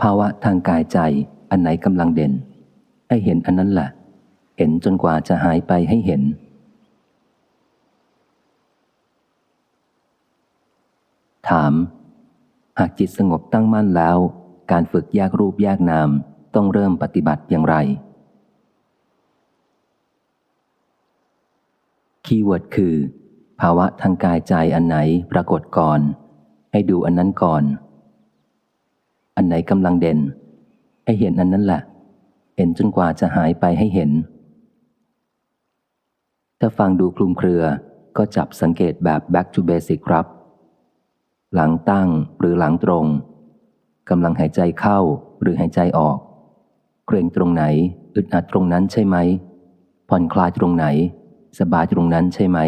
ภาวะทางกายใจอันไหนกำลังเด่น ให้เห็นอันนั้นแหละ เห็นจนกว่าจะหายไปให้เห็น ถาม หากจิตสงบตั้งมั่นแล้ว การฝึกแยกรูปแยกนาม ต้องเริ่มปฏิบัติอย่างไร คีย์เวิร์ดคือ ภาวะทางกายใจอันไหนปรากฏก่อน ให้ดูอันนั้นก่อน อันไหนกำลังเด่น ให้เห็นอันนั้นแหละ เห็นจนกว่าจะหายไปให้เห็น ถ้าฟังดูคลุมเครือก็จับสังเกตแบบ back to basic ครับ หลังตั้งหรือหลังตรงกำลังหายใจเข้าหรือหายใจออก เกรงตรงไหน อึดอัดตรงนั้นใช่ไหม ผ่อนคลายตรงไหน สบายตรงนั้นใช่ไหม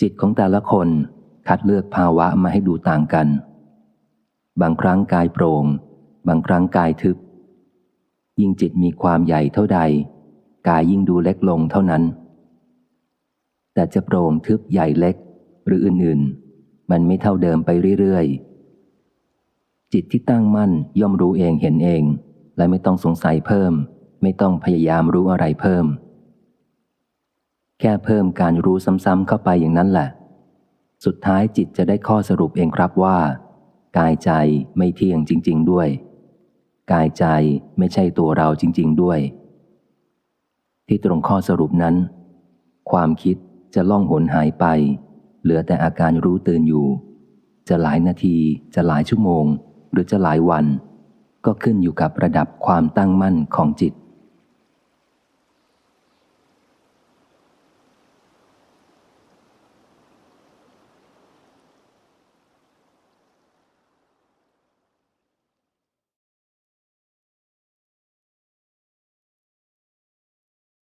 จิตของแต่ละคนคัดเลือกภาวะมาให้ดูต่างกัน บางครั้งกายโปร่ง บางครั้งกายทึบ ยิ่งจิตมีความใหญ่เท่าใด กายยิ่งดูเล็กลงเท่านั้น แต่จะโปร่งทึบใหญ่เล็กหรืออื่นๆ มันไม่เท่าเดิมไปเรื่อยๆ จิตที่ตั้งมั่นย่อมรู้เองเห็นเอง และไม่ต้องสงสัยเพิ่ม ไม่ต้องพยายามรู้อะไรเพิ่ม แค่เพิ่มการรู้ซ้ำๆเข้าไปอย่างนั้นแหละ สุดท้ายจิตจะได้ข้อสรุปเองครับว่า กายใจไม่เที่ยงจริง ๆ ด้วย กายใจไม่ใช่ตัวเราจริง ๆ ด้วย ที่ตรงข้อสรุปนั้น ความคิดจะล่องหนหายไป เหลือแต่อาการรู้ตื่นอยู่ จะหลายนาทีจะหลายชั่วโมง หรือจะหลายวัน ก็ขึ้นอยู่กับระดับความตั้งมั่นของจิต